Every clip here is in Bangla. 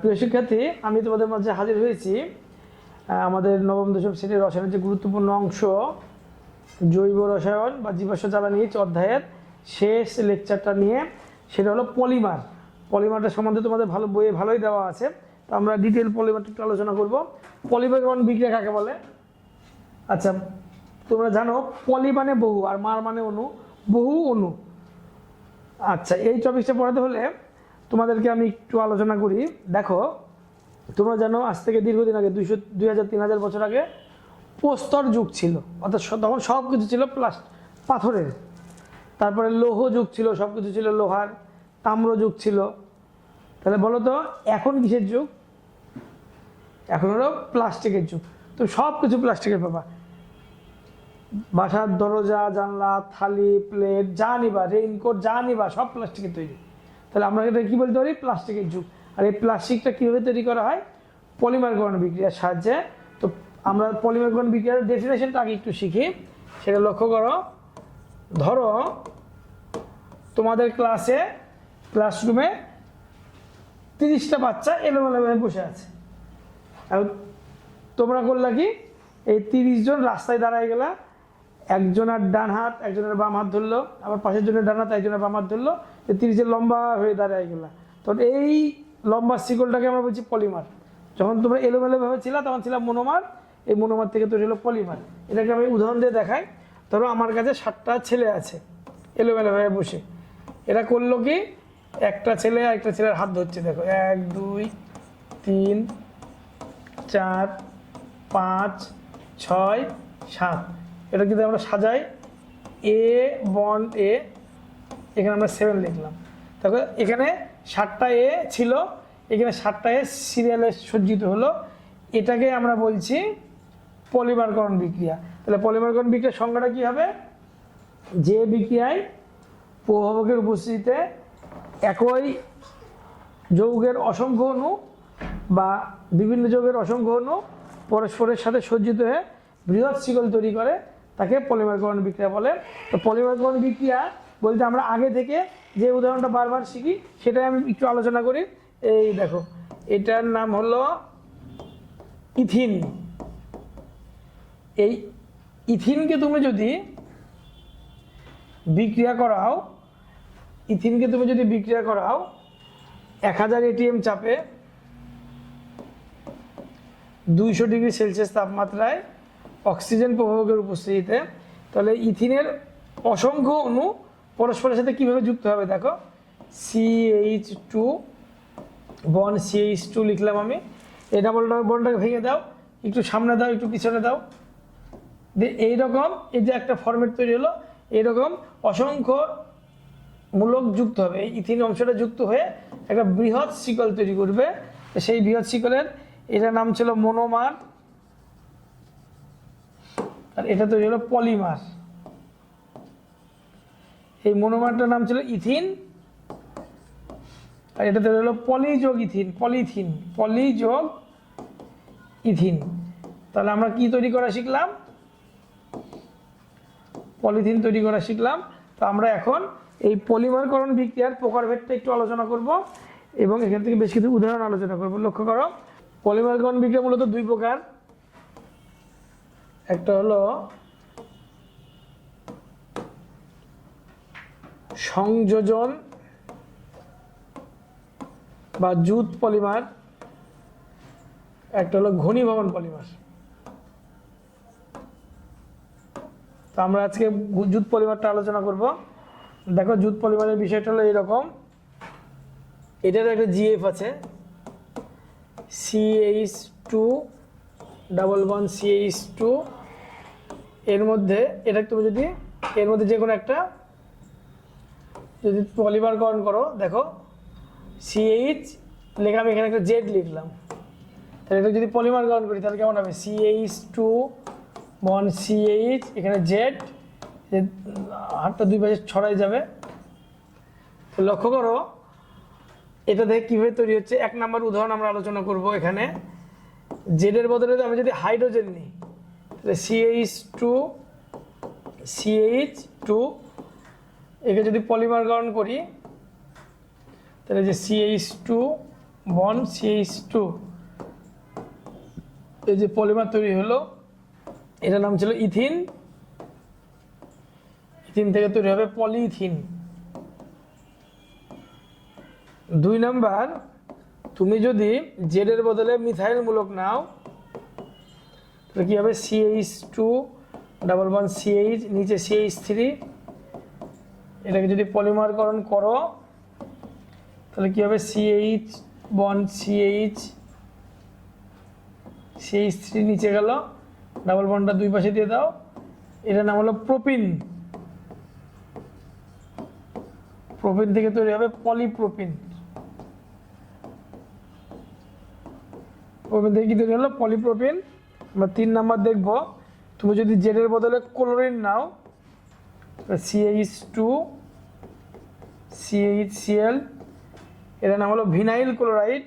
প্রিয় শিক্ষার্থী, আমি তোমাদের মাঝে হাজির হয়েছি। আমাদের নবম, দশম শ্রেণির রসায়নের যে গুরুত্বপূর্ণ অংশ, জৈব রসায়ন বা জীবাশ্ম জ্বালানি অধ্যায়ের শেষ লেকচারটা নিয়ে, সেটা হলো পলিমার। পলিমারটা সম্বন্ধে তোমাদের ভালো বইয়ে ভালোই দেওয়া আছে। তো আমরা ডিটেল পলিমারটা একটু আলোচনা করব। পলিমার বিক্রিয়া কাকে বলে? আচ্ছা তোমরা জানো, পলি মানে বহু আর মার মানে অনু, বহু অনু। আচ্ছা এই টপিকটা পড়াতে হলে তোমাদেরকে আমি একটু আলোচনা করি। দেখো, তোমরা জানো, আজ থেকে দীর্ঘদিন আগে দুইশো, দুই হাজার, তিন হাজার বছর আগে প্রস্তর যুগ ছিল। অর্থাৎ তখন সব কিছু ছিল প্লাস পাথরের। তারপরে লৌহ যুগ ছিল সব কিছু ছিল লোহার। তাম্র যুগ ছিল। তাহলে বলো তো, এখন কিসের যুগ? এখন হলো প্লাস্টিকের যুগ। তো সব কিছু প্লাস্টিকের পাবা বাসার দরজা, জানলা, থালি, প্লেট, যা নিবা রেইনকোট যা নিবা, সব প্লাস্টিকের তৈরি। তাহলে আমরা এটা কী বলতে পারি প্লাস্টিকের যুগ। আর এই প্লাস্টিকটা কীভাবে তৈরি করা হয়? পলিমারকরণ বিক্রিয়ার সাহায্যে। তো আমরা পলিমারকরণ বিক্রিয়ার ডেফিনেশনটা আগে একটু শিখি। সেটা লক্ষ্য করো। ধরো, তোমাদের ক্লাসে ক্লাসরুমে তিরিশটা বাচ্চা এলোমেলোভাবে বসে আছে। আর তোমরা করলা কি? এই তিরিশ জন রাস্তায় দাঁড়ায় গেলা। একজনের ডান হাত, একজনের বাম হাত ধরলো, আবার পাশের জনের ডান হাত, একজনের বাম হাত ধরলো এই তিরিশের লম্বা হয়ে দাঁড়ায় গেলা তো এই লম্বা শিকলটাকে আমরা বলছি পলিমার। যখন তোমরা এলোমেলোভাবে ছিলা, তখন ছিলাম মনোমার, এই মনোমার থেকে তৈরি হলো পলিমার। এটাকে আমি উদাহরণ দিয়ে দেখাই। ধরো আমার কাছে সাতটা ছেলে আছে, এলোমেলোভাবে বসে। এরা করল কি? একটা ছেলে একটা ছেলের হাত ধরছে, দেখো। এক, দুই, তিন, চার, পাঁচ, ছয়, সাত। এটা যদি আমরা সাজাই এ বন এ এখানে আমরা সেভেন লিখলাম। তারপর এখানে সাতটা এ ছিল, এখানে সাতটা এ সিরিয়ালে সজ্জিত হলো। এটাকে আমরা বলছি পলিমারকরণ বিক্রিয়া। তাহলে পলিমারকরণ বিক্রিয়ার সংজ্ঞাটা কী হবে? যে বিক্রিয়ায় প্রভাবকের উপস্থিতিতে একই যৌগের অসংখ্য অণু বা বিভিন্ন যৌগের অসংখ্য অণু পরস্পরের সাথে সজ্জিত হয়ে বৃহৎ শিকল তৈরি করে তাকে পলিমারকরণ বিক্রিয়া বলে। তো পলিমারকরণ বিক্রিয়া বলতে আমরা আগে থেকে যে উদাহরণটা বারবার শিখি, সেটাই আমি একটু আলোচনা করি। এই দেখো, এটার নাম হলো ইথিন। এই ইথিনকে তুমি যদি বিক্রিয়া করাও, ইথিনকে তুমি যদি বিক্রিয়া করাও, এক হাজার এটিএম চাপে দুইশো ডিগ্রি সেলসিয়াস তাপমাত্রায় অক্সিজেন প্রভাবকের উপস্থিতিতে, তাহলে ইথিনের অসংখ্য অণু পরস্পরের সাথে কীভাবে যুক্ত হবে দেখো? CH two bond CH two লিখলাম আমি। এই ডাবল বনটাকে ভেঙে দাও, একটু সামনে দাও, একটু পিছনে দাও। দিয়ে এইরকম, এই যে একটা ফর্মেট তৈরি হলো, এইরকম অসংখ্য মূলক যুক্ত হবে। এই ইথিন অংশটা যুক্ত হয়ে একটা বৃহৎ শিকল তৈরি করবে। সেই বৃহৎ শিকলের, এটার নাম ছিল মনোমার আর এটা তৈরি হলো পলিমার। এই মনোমারটার নাম ছিল ইথিন। আর এটা তৈরি হলো পলিযোগ ইথিন, পলিথিন, পলিযোগ ইথিন। তাহলে আমরা কি তৈরি করা শিখলাম? পলিথিন তৈরি করা শিখলাম। তো আমরা এখন এই পলিমারকরণ বিক্রিয়ার প্রকারভেদটা একটু আলোচনা করব এবং এখান থেকে বেশ কিছু উদাহরণ আলোচনা করব। লক্ষ্য করো, পলিমারকরণ বিক্রিয়া মূলত দুই প্রকার। একটা হলো সংযোজন বা জুত পলিমার, একটা হলো ঘনীভবন পলিমার। তো আমরা আজকে জুত পলিমারটা আলোচনা করব। দেখো জুত পলিমারের বিষয়টা হলো এরকম। এটার একটা জিএফ আছে। CH two double one CH two এর মধ্যে, এটা তুমি যদি, এর মধ্যে যে কোনো একটা, যদি পলিমারকরণ করো, দেখো সিএইচ লেখা আমি এখানে একটা জেড লিখলাম। তাহলে এটা যদি পলিমারকরণ করি, তাহলে কেমন হবে? সিএইচ টু বন সিএইচ এখানে জেড হাতটা দুই পাশে ছড়াই যাবে। তো লক্ষ্য করো, এটা দেখে কীভাবে তৈরি হচ্ছে? এক নাম্বার উদাহরণ আমরা আলোচনা করব এখানে। জেডের বদলে আমি যদি হাইড্রোজেন নিই, তাহলে সিএইচ টু সিএইচ টু একে যদি পলিমারকরণ করি, তাহলে যে CH two bond CH two এই যে পলিমার তৈরি হলো, এটার নাম ছিল ইথিন। ইথিন থেকে তৈরি হবে পলিইথিন। দুই নাম্বার তুমি যদি জেডের বদলে মিথাইল মূলক নাও, তাহলে কী হবে? CH two double one CH নিচে সিএইচ থ্রি এটাকে যদি পলিমারকরণ করো, তাহলে কী হবে? সিএইচ বন সিএইচ সিএইচ থ্রি নিচে গেল ডাবল বনটা দুই পাশে দিয়ে দাও, এটার নাম হলো প্রোপিন প্রোপিন থেকে তৈরি হবে পলিপ্রোপিন থেকে কি তৈরি হলো পলিপ্রোপিন আমরা তিন নাম্বার দেখব। তুমি যদি জেডের বদলে ক্লোরিন নাও সিএইচ টু সিএইচ সিএল এটার নাম হলো ভিনাইল ক্লোরাইড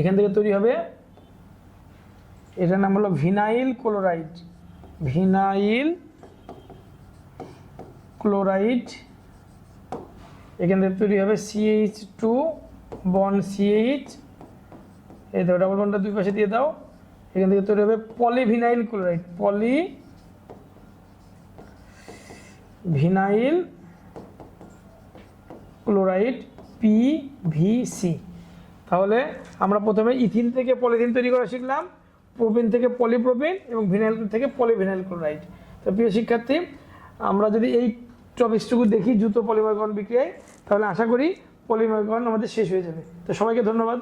এখান থেকে তৈরি হবে, এটার নাম হলো ভিনাইল ক্লোরাইড ভিনাইল ক্লোরাইড এখান থেকে তৈরি হবে সিএইচ টু বন সিএইচ এই দাও ডাবল বনটা দুই পাশে দিয়ে দাও। এখান থেকে তৈরি হবে polyvinyl chloride poly vinyl chloride PVC তাহলে আমরা প্রথমে ইথিন থেকে পলিথিন তৈরি করা শিখলাম প্রোপিন থেকে পলিপ্রোপিন এবং ভিনাইল থেকে পলিভিনাইল ক্লোরাইড তো প্রিয় শিক্ষার্থী, আমরা যদি এই টপিকসটুকু দেখি জুতো পলিমারকরণ বিক্রিয়ায়, তাহলে আশা করি পলিমারকরণ আমাদের শেষ হয়ে যাবে। তো সবাইকে ধন্যবাদ।